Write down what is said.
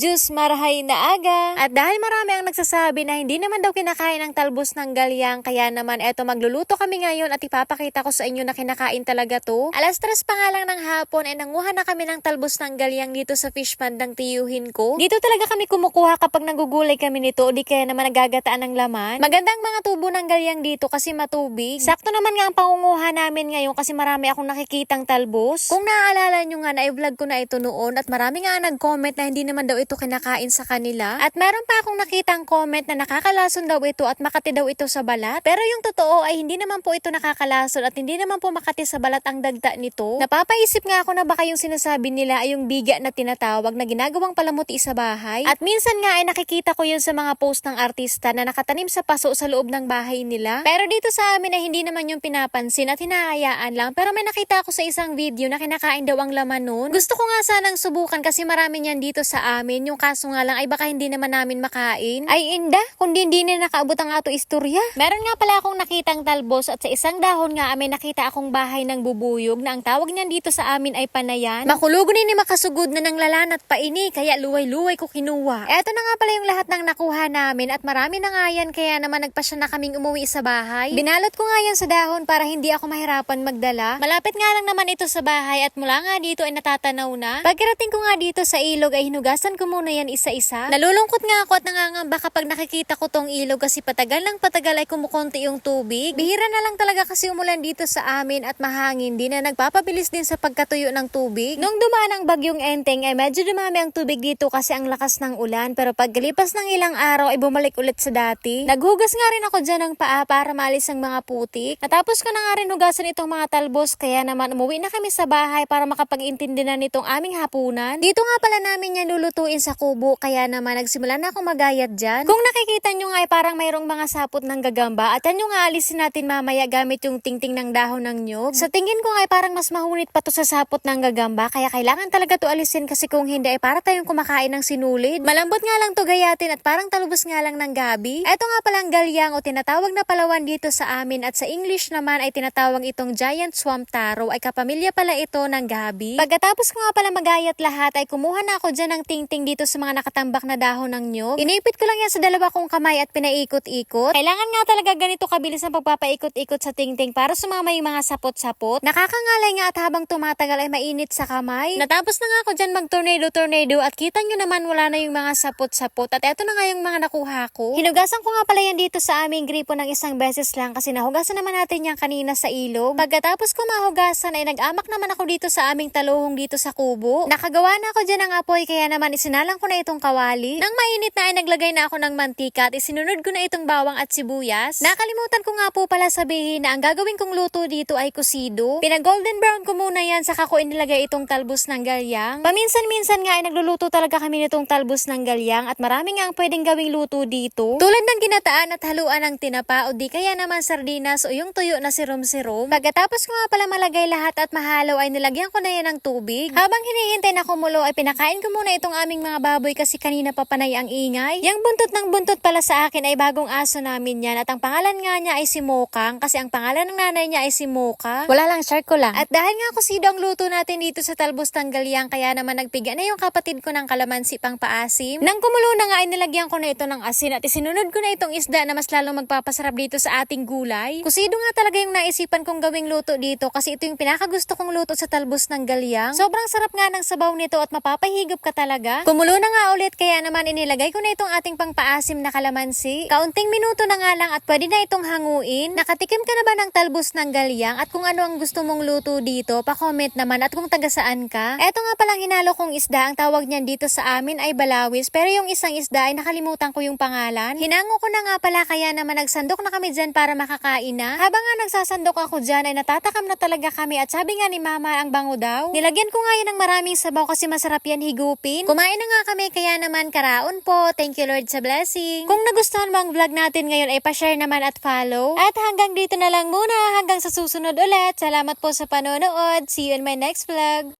Diyos marahay na aga. At dahil marami ang nagsasabi na hindi naman daw kinakain ang talbos ng galyang, kaya naman eto magluluto kami ngayon at ipapakita ko sa inyo na kinakain talaga to. Alas tres pa nga lang ng hapon ay nanguha na kami ng talbos ng galyang dito sa fish pond ng tiyuhin ko. Dito talaga kami kumukuha kapag nagugulay kami nito o di kaya naman nagagataan ng laman. Magandang mga tubo ng galyang dito kasi matubig. Sakto naman nga ang pangunguha namin ngayon kasi marami akong nakikitang talbos. Kung naaalala nyo nga na i-vlog ko na ito noon at marami nga nag-comment na hindi naman daw ito kinakain sa kanila. At meron pa akong nakitang comment na nakakalason daw ito at makati daw ito sa balat. Pero yung totoo ay hindi naman po ito nakakalason at hindi naman po makati sa balat ang dagta nito. Napapaisip nga ako na baka yung sinasabi nila ay yung biga na tinatawag na ginagawang palamuti sa bahay. At minsan nga ay nakikita ko yun sa mga post ng artista na nakatanim sa paso sa loob ng bahay nila. Pero dito sa amin ay hindi naman yung pinapansin at hinahayaan lang. Pero may nakita ako sa isang video na kinakain daw ang laman nun. Gusto ko nga sanang subukan kasi marami niyan dito sa amin. Yung kaso nga lang ay baka hindi naman namin makain. Ay inda, kundi hindi na nakaabot ang ato istorya. Meron nga pala akong nakitang talbos at sa isang dahon nga may nakita akong bahay ng bubuyog na ang tawag niyan dito sa amin ay panayan. Makulugo ni makasugod na ng lalanat pa ini kaya luway-luway ko kinuha. Eto na nga pala yung lahat ng nakuha namin at marami na nga yan kaya naman nagpasya na kaming umuwi sa bahay. Binalot ko nga yan sa dahon para hindi ako mahirapan magdala. Malapit nga lang naman ito sa bahay at mula nga dito ay natatanaw na. Pagkarating ko nga dito sa ilog ay hinugasan ko muna yan isa-isa. Nalulungkot nga ako at nangangamba kapag nakikita ko tong ilog kasi patagal lang patagal ay kumukonti yung tubig. Bihira na lang talaga kasi umulan dito sa amin at mahangin din na nagpapabilis din sa pagkatuyo ng tubig. Nung dumaan ang bagyong enteng ay medyo dumami ang tubig dito kasi ang lakas ng ulan pero pagkalipas ng ilang araw ay bumalik ulit sa dati. Naghugas nga rin ako dyan ng paa para malis ang mga putik. Natapos ko na nga rin hugasan itong mga talbos kaya naman umuwi na kami sa bahay para makapag-intindi na nitong aming hapunan. Dito nga pala namin yan lulutuin sa kubo kaya naman nagsimula na akong magayat dyan. Kung nakikita nyo nga ay parang mayroong mga sapot ng gagamba at yan yung aalisin natin mamaya gamit yung tingting ng dahon ng nyog. Sa tingin ko nga ay parang mas mahunit pa to sa sapot ng gagamba kaya kailangan talaga to alisin kasi kung hindi ay para tayong kumakain ng sinulid. Malambot nga lang to gayatin at parang talubos nga lang ng gabi. Ito nga palang galyang o tinatawag na palawan dito sa amin at sa English naman ay tinatawag itong giant swamp taro ay kapamilya pala ito ng gabi. Pagkatapos ko nga pala magayat lahat ay kumuha na ako dyan ng tingting dito sa mga nakatambak na dahon ng nyog. Inipit ko lang yan sa dalawa kong kamay at pinaikot-ikot. Kailangan nga talaga ganito kabilis ang pagpapaikot-ikot sa tingting para sumama yung mga sapot-sapot. Nakakangalay nga at habang tumatagal ay mainit sa kamay. Natapos na nga ako dyan mag-tornado-tornado at kita nyo naman wala na yung mga sapot-sapot at eto na nga yung mga nakuha ko. Hinugasan ko nga pala yan dito sa aming gripo ng isang beses lang kasi nahugasan naman natin yan kanina sa ilog. Pagkatapos ko mahugasan ay nag-amak naman ako dito sa aming taluhong dito sa kubo. Nakagawa na ako dyan ng apoy kaya naman isinalang ko na itong kawali. Nang mainit na ay naglagay na ako ng mantika at isinunod ko na itong bawang at sibuyas. Nakalimutan ko nga po pala sabihin na ang gagawin kong luto dito ay kusido. Pinag-golden brown ko muna yan saka ko inilagay itong talbos ng galyang. Paminsan-minsan nga ay nagluluto talaga kami nitong talbos ng galyang at marami nga ang pwedeng gawing luto dito. Tulad ng ginataan at haluan ng tinapa o di kaya naman sardinas o yung tuyo na sirom-sirom. Pagkatapos ko nga pala malagay lahat at mahalo ay nilagyan ko na yan ng tubig. Habang hinihintay na kumulo ay pinakain ko muna itong aming mga baboy kasi kanina pa panay ang ingay. Yang buntot ng buntot pala sa akin ay bagong aso namin yan at ang pangalan nga niya ay si Mokang kasi ang pangalan ng nanay niya ay si Moka. Wala lang, share ko lang. At dahil nga kusido ang luto natin dito sa talbos ng galyang kaya naman nagpiga na yung kapatid ko ng kalamansi pang paasim. Nang kumulo na nga ay nilagyan ko na ito ng asin at isinunod ko na itong isda na mas lalong magpapasarap dito sa ating gulay. Kusido nga talaga yung naisipan kong gawing luto dito kasi ito yung pinakagusto kong luto sa talbos ng galyang. Sobrang sarap nga ng sabaw nito at mapapahigop ka talaga. Kumulo na nga ulit kaya naman inilagay ko na itong ating pangpaasim na kalamansi. Kaunting minuto na nga lang at pwede na itong hanguin. Nakatikim ka na ba ng talbos ng galyang at kung ano ang gusto mong luto dito, pa-comment naman at kung taga saan ka. Eto nga palang hinalo kong isda, ang tawag niyan dito sa amin ay balawis pero yung isang isda ay nakalimutan ko yung pangalan. Hinango ko na nga pala kaya naman nagsandok na kami dyan para makakain na. Habang nga nagsasandok ako dyan ay natatakam na talaga kami at sabi nga ni mama ang bango daw. Nilagyan ko nga yun ng maraming sabaw kasi masarap yan higupin. Kumain na nga kami kaya naman karaon po. Thank you Lord sa blessing. Kung nagustuhan mo ang vlog natin ngayon ay pa-share naman at follow. At hanggang dito na lang muna hanggang sa susunod ulit. Salamat po sa panonood. See you in my next vlog.